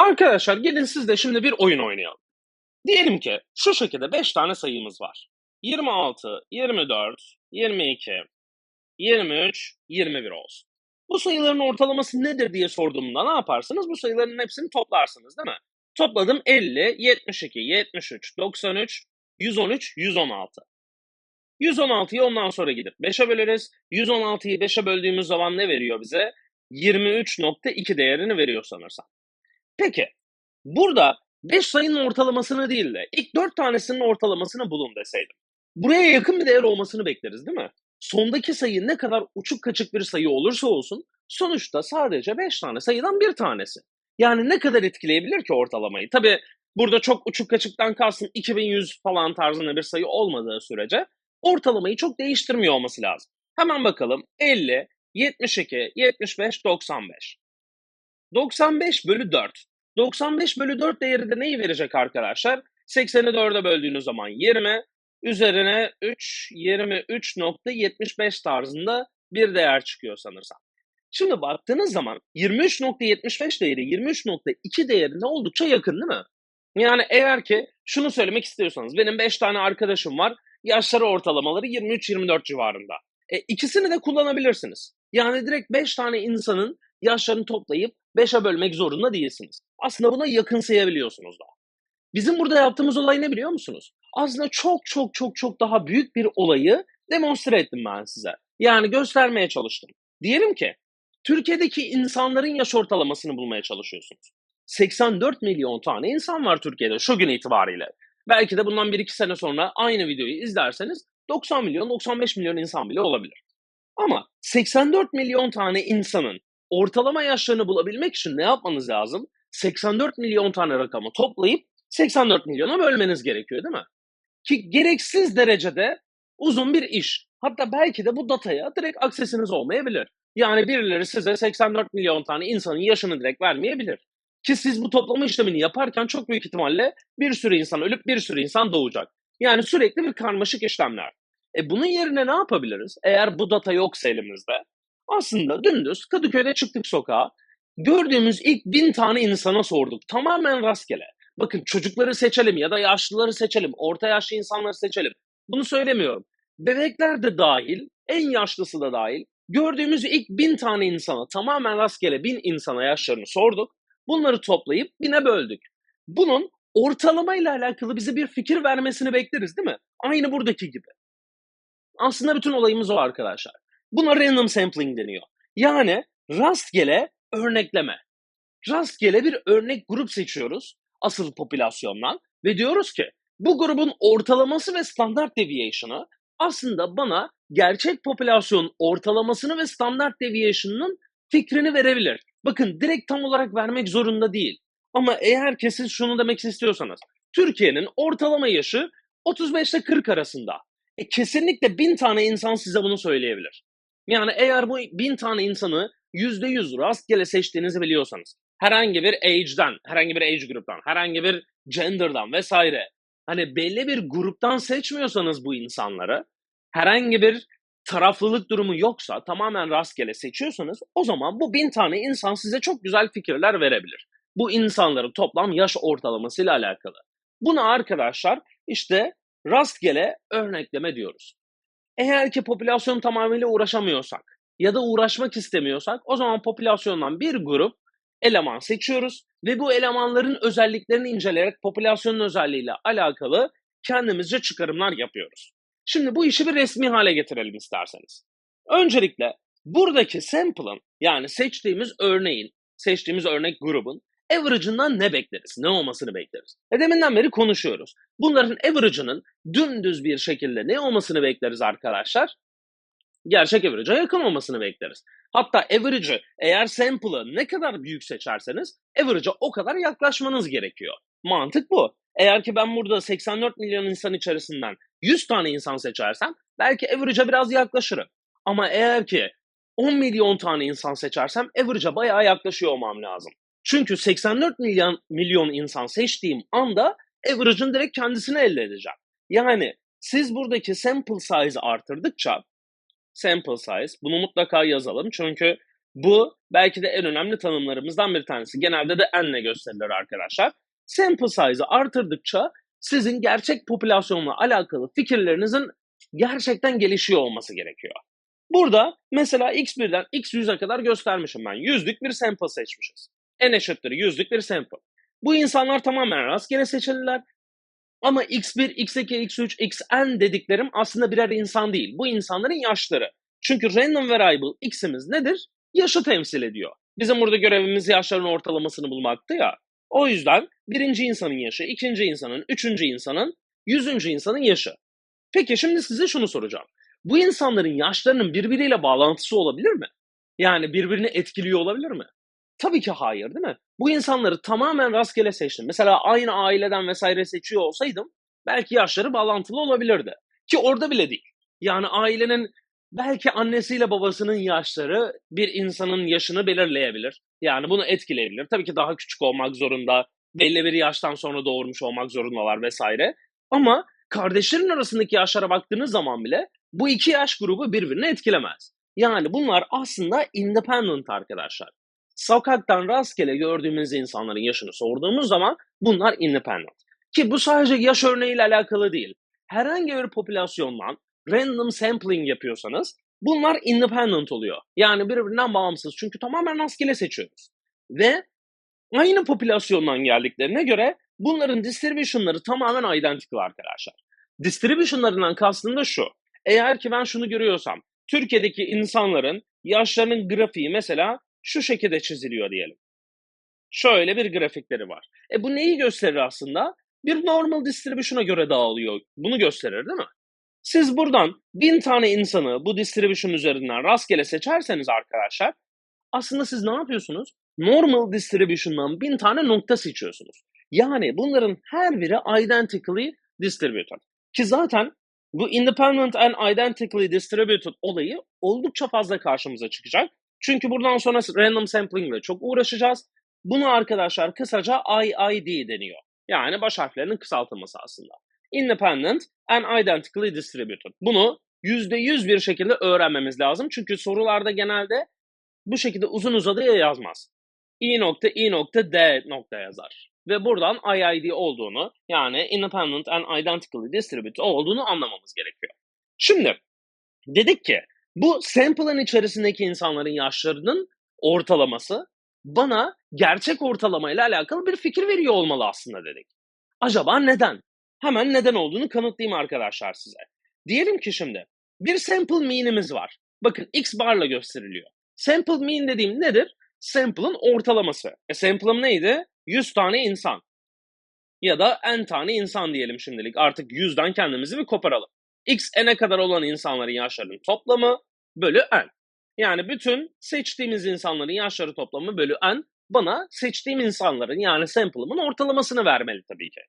Arkadaşlar gelin siz de şimdi bir oyun oynayalım. Diyelim ki şu şekilde 5 tane sayımız var. 26, 24, 22, 23, 21 olsun. Bu sayıların ortalaması nedir diye sorduğumda ne yaparsınız? Bu sayıların hepsini toplarsınız değil mi? Topladım 50, 72, 73, 93, 113, 116. 116'yı ondan sonra gidip 5'e böleriz. 116'yı 5'e böldüğümüz zaman ne veriyor bize? 23.2 değerini veriyor sanırsam. Peki burada 5 sayının ortalamasını değil de ilk 4 tanesinin ortalamasını bulun deseydim. Buraya yakın bir değer olmasını bekleriz değil mi? Sondaki sayı ne kadar uçuk kaçık bir sayı olursa olsun sonuçta sadece 5 tane sayıdan bir tanesi. Yani ne kadar etkileyebilir ki ortalamayı? Tabi burada çok uçuk kaçıktan kalsın 2100 falan tarzında bir sayı olmadığı sürece ortalamayı çok değiştirmiyor olması lazım. Hemen bakalım 50, 72, 75, 95. 95 bölü 4. 95 bölü 4 değeri de neyi verecek arkadaşlar? 80'i 4'e böldüğünüz zaman 20, üzerine 3, 23.75 tarzında bir değer çıkıyor sanırsam. Şimdi baktığınız zaman 23.75 değeri 23.2 değerine oldukça yakın değil mi? Yani eğer ki şunu söylemek istiyorsanız benim 5 tane arkadaşım var yaşları ortalamaları 23-24 civarında. E, ikisini de kullanabilirsiniz. Yani direkt 5 tane insanın yaşlarını toplayıp 5'e bölmek zorunda değilsiniz. Aslında buna yakınsayabiliyorsunuz da. Bizim burada yaptığımız olay ne biliyor musunuz? Aslında çok çok çok çok daha büyük bir olayı demonstre ettim ben size. Yani göstermeye çalıştım. Diyelim ki Türkiye'deki insanların yaş ortalamasını bulmaya çalışıyorsunuz. 84 milyon tane insan var Türkiye'de şu gün itibariyle. Belki de bundan 1-2 sene sonra aynı videoyu izlerseniz 90 milyon, 95 milyon insan bile olabilir. Ama 84 milyon tane insanın ortalama yaşlarını bulabilmek için ne yapmanız lazım? 84 milyon tane rakamı toplayıp 84 milyona bölmeniz gerekiyor değil mi? Ki gereksiz derecede uzun bir iş. Hatta belki de bu dataya direkt aksesiniz olmayabilir. Yani birileri size 84 milyon tane insanın yaşını direkt vermeyebilir. Ki siz bu toplama işlemini yaparken çok büyük ihtimalle bir sürü insan ölüp bir sürü insan doğacak. Yani sürekli bir karmaşık işlemler. E bunun yerine ne yapabiliriz? Eğer bu data yoksa elimizde. Aslında dümdüz Kadıköy'de çıktık sokağa. Gördüğümüz ilk bin tane insana sorduk. Tamamen rastgele. Bakın çocukları seçelim ya da yaşlıları seçelim. Orta yaşlı insanları seçelim. Bunu söylemiyorum. Bebekler de dahil, en yaşlısı da dahil. Gördüğümüz ilk bin tane insana tamamen rastgele bin insana yaşlarını sorduk. Bunları toplayıp bine böldük. Bunun ortalamayla alakalı bize bir fikir vermesini bekleriz değil mi? Aynı buradaki gibi. Aslında bütün olayımız o arkadaşlar. Buna random sampling deniyor. Yani rastgele örnekleme. Rastgele bir örnek grup seçiyoruz asıl popülasyondan ve diyoruz ki bu grubun ortalaması ve standart deviation'ı aslında bana gerçek popülasyon ortalamasını ve standart deviation'ının fikrini verebilir. Bakın direkt tam olarak vermek zorunda değil. Ama eğer ki siz şunu demek istiyorsanız Türkiye'nin ortalama yaşı 35 ile 40 arasında. E, kesinlikle bin tane insan size bunu söyleyebilir. Yani eğer bu bin tane insanı %100 rastgele seçtiğinizi biliyorsanız herhangi bir age'den, herhangi bir age gruptan, herhangi bir gender'dan vesaire hani belli bir gruptan seçmiyorsanız bu insanları herhangi bir taraflılık durumu yoksa tamamen rastgele seçiyorsanız o zaman bu bin tane insan size çok güzel fikirler verebilir. Bu insanların toplam yaş ortalamasıyla alakalı. Buna arkadaşlar işte rastgele örnekleme diyoruz. Eğer ki popülasyon tamamıyla uğraşamıyorsak ya da uğraşmak istemiyorsak o zaman popülasyondan bir grup eleman seçiyoruz ve bu elemanların özelliklerini inceleyerek popülasyonun özelliğiyle alakalı kendimizce çıkarımlar yapıyoruz. Şimdi bu işi bir resmi hale getirelim isterseniz. Öncelikle buradaki sample'ın yani seçtiğimiz örneğin, seçtiğimiz örnek grubun average'ından ne bekleriz? Ne olmasını bekleriz? E deminden beri konuşuyoruz. Bunların average'ının dümdüz bir şekilde ne olmasını bekleriz arkadaşlar? Gerçek average'a yakın olmasını bekleriz. Hatta average'ı eğer sample'ı ne kadar büyük seçerseniz average'a o kadar yaklaşmanız gerekiyor. Mantık bu. Eğer ki ben burada 84 milyon insan içerisinden 100 tane insan seçersem belki average'a biraz yaklaşırım. Ama eğer ki 10 milyon tane insan seçersem average'a bayağı yaklaşıyor olmam lazım. Çünkü 84 milyon, milyon insan seçtiğim anda average'ın direkt kendisini elde edeceğim. Yani siz buradaki sample size artırdıkça sample size bunu mutlaka yazalım çünkü Bu belki de en önemli tanımlarımızdan bir tanesi. Genelde de n'le gösterilir arkadaşlar. Sample size'ı artırdıkça sizin gerçek popülasyonla alakalı fikirlerinizin gerçekten gelişiyor olması gerekiyor. Burada mesela x1'den x100'e kadar göstermişim ben. Yüzlük bir sample seçmişiz. N eşittir yüzlük bir sample. Bu insanlar tamamen rastgele seçilirler. Ama x1, x2, x3, xn dediklerim aslında birer insan değil. Bu insanların yaşları. Çünkü random variable x'imiz nedir? Yaşı temsil ediyor. Bizim burada görevimiz yaşların ortalamasını bulmaktı ya. O yüzden birinci insanın yaşı, ikinci insanın, üçüncü insanın, yüzüncü insanın yaşı. Peki şimdi size şunu soracağım. Bu insanların yaşlarının birbiriyle bağlantısı olabilir mi? Yani birbirini etkiliyor olabilir mi? Tabii ki hayır değil mi? Bu insanları tamamen rastgele seçtim. Mesela aynı aileden vesaire seçiyor olsaydım belki yaşları bağlantılı olabilirdi. Ki orada bile değil. Yani ailenin belki annesiyle babasının yaşları bir insanın yaşını belirleyebilir. Yani bunu etkileyebilir. Tabii ki daha küçük olmak zorunda, belli bir yaştan sonra doğurmuş olmak zorundalar vesaire. Ama kardeşlerin arasındaki yaşlara baktığınız zaman bile bu iki yaş grubu birbirini etkilemez. Yani bunlar aslında independent arkadaşlar. Sokaktan rastgele gördüğümüz insanların yaşını sorduğumuz zaman bunlar independent. Ki bu sadece yaş örneğiyle alakalı değil. Herhangi bir popülasyondan random sampling yapıyorsanız bunlar independent oluyor. Yani birbirinden bağımsız. Çünkü tamamen rastgele seçiyoruz. Ve aynı popülasyondan geldiklerine göre bunların distribution'ları tamamen identical arkadaşlar. Distribution'larından kastım da şu. Eğer ki ben şunu görüyorsam, Türkiye'deki insanların yaşlarının grafiği mesela şu şekilde çiziliyor diyelim. Şöyle bir grafikleri var. E bu neyi gösterir aslında? Bir normal distribution'a göre dağılıyor. Bunu gösterir değil mi? Siz buradan bin tane insanı bu distribution üzerinden rastgele seçerseniz arkadaşlar aslında siz ne yapıyorsunuz? Normal distribution'dan bin tane nokta seçiyorsunuz. Yani bunların her biri identically distributed. Ki zaten bu independent and identically distributed olayı oldukça fazla karşımıza çıkacak. Çünkü buradan sonra random sampling ile çok uğraşacağız. Bunu arkadaşlar kısaca IID deniyor. Yani baş harflerinin kısaltılması aslında. Independent and identically distributed. Bunu %100 bir şekilde öğrenmemiz lazım. Çünkü sorularda genelde bu şekilde uzun uzadıya yazmaz. I nokta I nokta D nokta yazar. Ve buradan IID olduğunu yani Independent and Identically Distributed olduğunu anlamamız gerekiyor. Şimdi dedik ki bu sample'ın içerisindeki insanların yaşlarının ortalaması bana gerçek ortalamayla alakalı bir fikir veriyor olmalı aslında dedik. Acaba neden? Hemen neden olduğunu kanıtlayayım arkadaşlar size. Diyelim ki şimdi bir sample mean'imiz var. Bakın x barla gösteriliyor. Sample mean dediğim nedir? Sample'ın ortalaması. E sample'ım neydi? 100 tane insan. Ya da n tane insan diyelim şimdilik. Artık 100'den kendimizi bir koparalım. x n'e kadar olan insanların yaşlarının toplamı bölü n. Yani bütün seçtiğimiz insanların yaşları toplamı bölü n bana seçtiğim insanların yani sample'ımın ortalamasını vermeli tabii ki.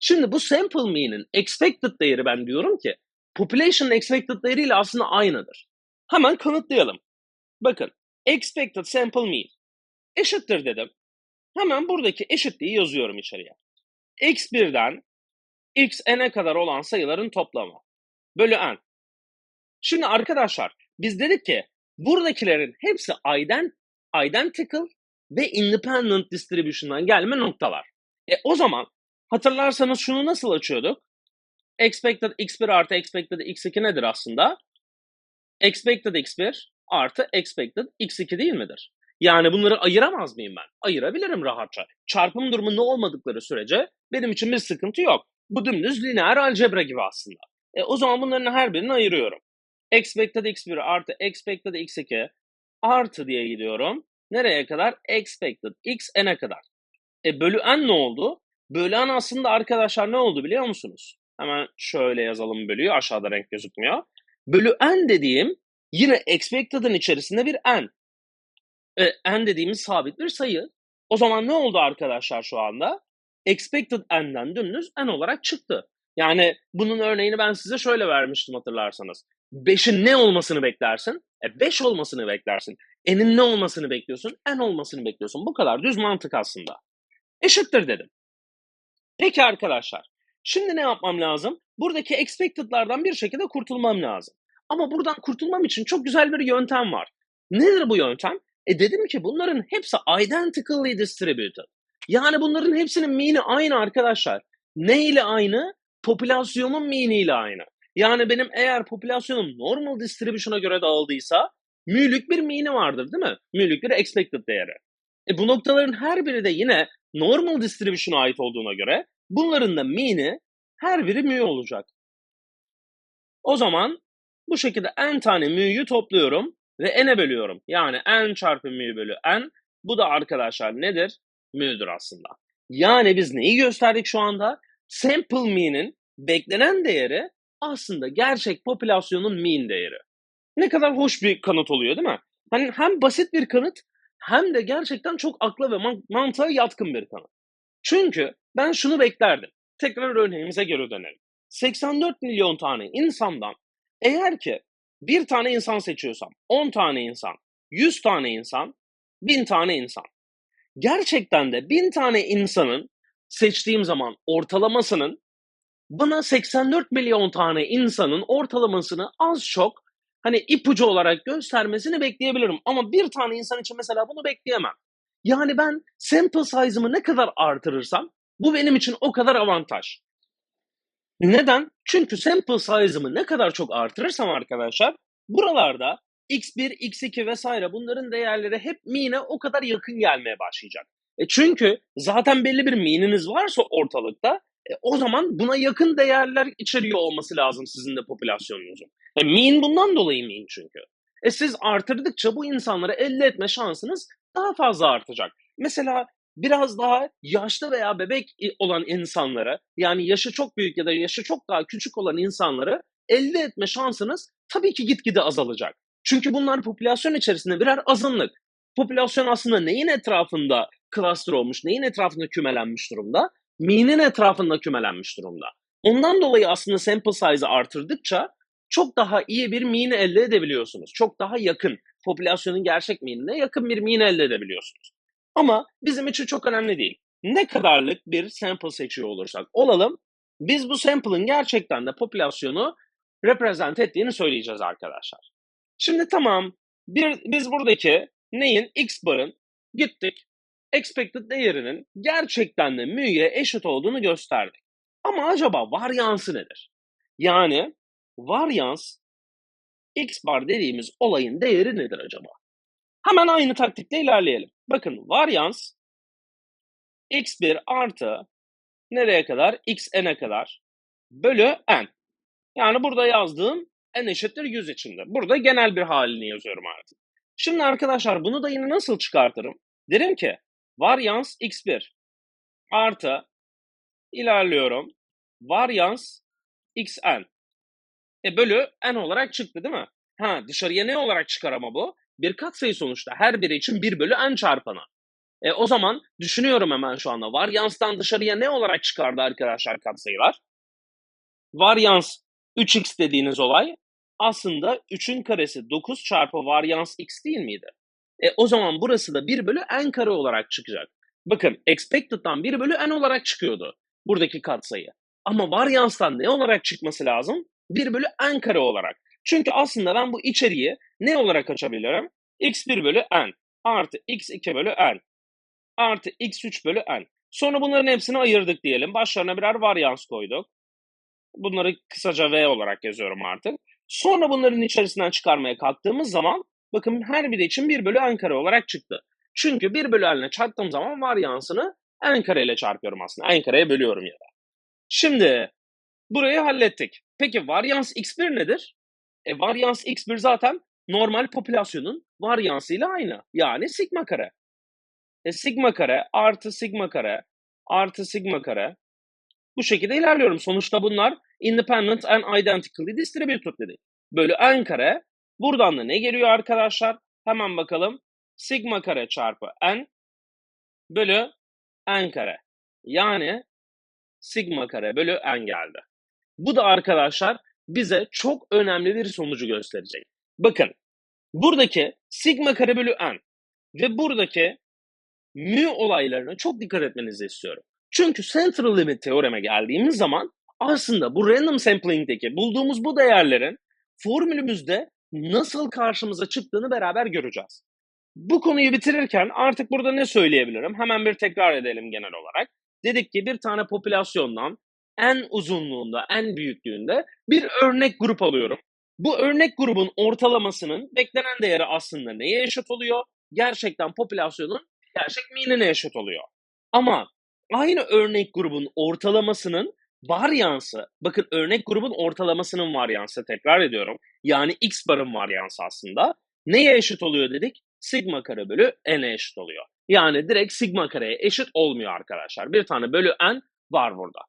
Şimdi bu sample mean'in expected değeri ben diyorum ki population expected değeriyle aslında aynıdır. Hemen kanıtlayalım. Bakın expected sample mean eşittir dedim. Hemen buradaki eşitliği yazıyorum içeriye. x1'den x n'e kadar olan sayıların toplamı bölü n. Şimdi arkadaşlar biz dedik ki buradakilerin hepsi ident, identical ve independent distribution'dan gelme noktalar. E o zaman hatırlarsanız şunu nasıl açıyorduk? Expected x1 artı expected x2 nedir aslında? Expected x1 artı expected x2 değil midir? Yani bunları ayıramaz mıyım ben? Ayırabilirim rahatça. Çarpım durumu ne olmadıkları sürece benim için bir sıkıntı yok. Bu dümdüz lineer algebra gibi aslında. E, o zaman bunların her birini ayırıyorum. Expected x1 artı expected x2 artı diye gidiyorum. Nereye kadar? Expected x n'e kadar. E bölü n ne oldu? Bölü n aslında arkadaşlar ne oldu biliyor musunuz? Hemen şöyle yazalım bölüyü. Aşağıda renk gözükmüyor. Bölü n dediğim yine expected'ın içerisinde bir n. E, n dediğimiz sabit bir sayı. O zaman ne oldu arkadaşlar şu anda? Expected n'den dümdüz n olarak çıktı. Yani bunun örneğini ben size şöyle vermiştim hatırlarsanız. 5'in ne olmasını beklersin? E 5 olmasını beklersin. N'in ne olmasını bekliyorsun? N olmasını bekliyorsun. Bu kadar düz mantık aslında. Eşittir dedim. Peki arkadaşlar. Şimdi ne yapmam lazım? Buradaki expected'lardan bir şekilde kurtulmam lazım. Ama buradan kurtulmam için çok güzel bir yöntem var. Nedir bu yöntem? E dedim ki bunların hepsi identically distributed. Yani bunların hepsinin mean'i aynı arkadaşlar. Ne ile aynı? Popülasyonun mean'i ile aynı. Yani benim eğer popülasyonum normal distribution'a göre dağıldıysa mü'lük bir mean'i vardır değil mi? Mü'lük bir expected değeri. E bu noktaların her biri de yine normal distribution'a ait olduğuna göre bunların da mean'i her biri mu olacak. O zaman bu şekilde n tane mu'yu topluyorum ve n'e bölüyorum. Yani n çarpı mu bölü n. Bu da arkadaşlar nedir? Mu'dur aslında. Yani biz neyi gösterdik şu anda? Sample mean'in beklenen değeri aslında gerçek popülasyonun mean değeri. Ne kadar hoş bir kanıt oluyor değil mi? Hani hem basit bir kanıt hem de gerçekten çok akla ve mantığa yatkın bir kanıt. Çünkü ben şunu beklerdim. Tekrar örneğimize geri dönelim. 84 milyon tane insandan eğer ki bir tane insan seçiyorsam, 10 tane insan, 100 tane insan, 1000 tane insan. Gerçekten de 1000 tane insanın seçtiğim zaman ortalamasının bana 84 milyon tane insanın ortalamasını az çok hani ipucu olarak göstermesini bekleyebilirim. Ama bir tane insan için mesela bunu bekleyemem. Yani ben sample size'ımı ne kadar artırırsam bu benim için o kadar avantaj. Neden? Çünkü sample size'ımı ne kadar çok artırırsam arkadaşlar buralarda x1, x2 vesaire bunların değerleri hep mean'e o kadar yakın gelmeye başlayacak. E çünkü zaten belli bir mean'iniz varsa ortalıkta o zaman buna yakın değerler içeriyor olması lazım sizin de popülasyonunuzun. E mean bundan dolayı mean çünkü. E siz artırdıkça bu insanları elde etme şansınız daha fazla artacak. Mesela biraz daha yaşlı veya bebek olan insanları yani yaşı çok büyük ya da yaşı çok daha küçük olan insanları elde etme şansınız tabii ki gitgide azalacak. Çünkü bunlar popülasyon içerisinde birer azınlık. Popülasyon aslında neyin etrafında cluster olmuş, neyin etrafında kümelenmiş durumda? Mean'in etrafında kümelenmiş durumda. Ondan dolayı aslında sample size'ı artırdıkça çok daha iyi bir mean elde edebiliyorsunuz. Çok daha yakın, popülasyonun gerçek mean'ine yakın bir mean elde edebiliyorsunuz. Ama bizim için çok önemli değil. Ne kadarlık bir sample seçiyor olursak olalım, biz bu sample'ın gerçekten de popülasyonu represent ettiğini söyleyeceğiz arkadaşlar. Şimdi tamam, bir, biz buradaki neyin, x barın gittik, expected değerinin gerçekten de mü'ye eşit olduğunu gösterdik. Ama acaba varyansı nedir? Yani varyans x bar dediğimiz olayın değeri nedir acaba? Hemen aynı taktikle ilerleyelim. Bakın varyans x1 artı nereye kadar? xn'e kadar bölü n. Yani burada yazdığım n eşittir 100 içinde. Burada genel bir halini yazıyorum artık. Şimdi arkadaşlar bunu da yine nasıl çıkartırım? Derim ki varyans x1 artı ilerliyorum. Varyans xn. E bölü n olarak çıktı değil mi? Ha dışarıya ne olarak çıkar ama bu? Bir katsayı sonuçta. Her biri için 1 bölü n çarpanı. E, o zaman düşünüyorum hemen şu anda. Varyanstan dışarıya ne olarak çıkardı arkadaşlar katsayılar? Varyans 3x dediğiniz olay aslında 3'ün karesi 9 çarpı varyans x değil miydi? E, o zaman burası da 1 bölü n kare olarak çıkacak. Bakın expected'dan 1 bölü n olarak çıkıyordu buradaki katsayı. Ama varyanstan ne olarak çıkması lazım? 1 bölü n kare olarak. Çünkü aslında ben bu içeriği ne olarak açabilirim? x1 bölü n artı x2 bölü n artı x3 bölü n. Sonra bunların hepsini ayırdık diyelim. Başlarına birer varyans koyduk. Bunları kısaca v olarak yazıyorum artık. Sonra bunların içerisinden çıkarmaya kalktığımız zaman bakın her biri için 1 bölü n olarak çıktı. Çünkü 1 bölü n ile çarptığım zaman varyansını n ile çarpıyorum aslında. n bölüyorum ya da. Şimdi burayı hallettik. Peki varyans x1 nedir? E, varyans x1 zaten normal popülasyonun varyansıyla aynı. Yani sigma kare. E, sigma kare artı sigma kare artı sigma kare. Bu şekilde ilerliyorum. Sonuçta bunlar independent and identically distributed dedik. Bölü n kare. Buradan da ne geliyor arkadaşlar? Hemen bakalım. Sigma kare çarpı n bölü n kare. Yani sigma kare bölü n geldi. Bu da arkadaşlar bize çok önemli bir sonucu gösterecek. Bakın buradaki sigma kare bölü n ve buradaki mu olaylarına çok dikkat etmenizi istiyorum. Çünkü central limit teoreme geldiğimiz zaman aslında bu random sampling'deki bulduğumuz bu değerlerin formülümüzde nasıl karşımıza çıktığını beraber göreceğiz. Bu konuyu bitirirken artık burada ne söyleyebilirim? Hemen bir tekrar edelim genel olarak. Dedik ki bir tane popülasyondan en uzunluğunda, en büyüklüğünde bir örnek grup alıyorum. Bu örnek grubun ortalamasının beklenen değeri aslında neye eşit oluyor? Gerçekten popülasyonun gerçek mean'ine eşit oluyor. Ama aynı örnek grubun ortalamasının varyansı, bakın örnek grubun ortalamasının varyansı tekrar ediyorum. Yani x barın varyansı aslında. Neye eşit oluyor dedik? Sigma kare bölü n'e eşit oluyor. Yani direkt sigma kareye eşit olmuyor arkadaşlar. Bir tane bölü n var burada.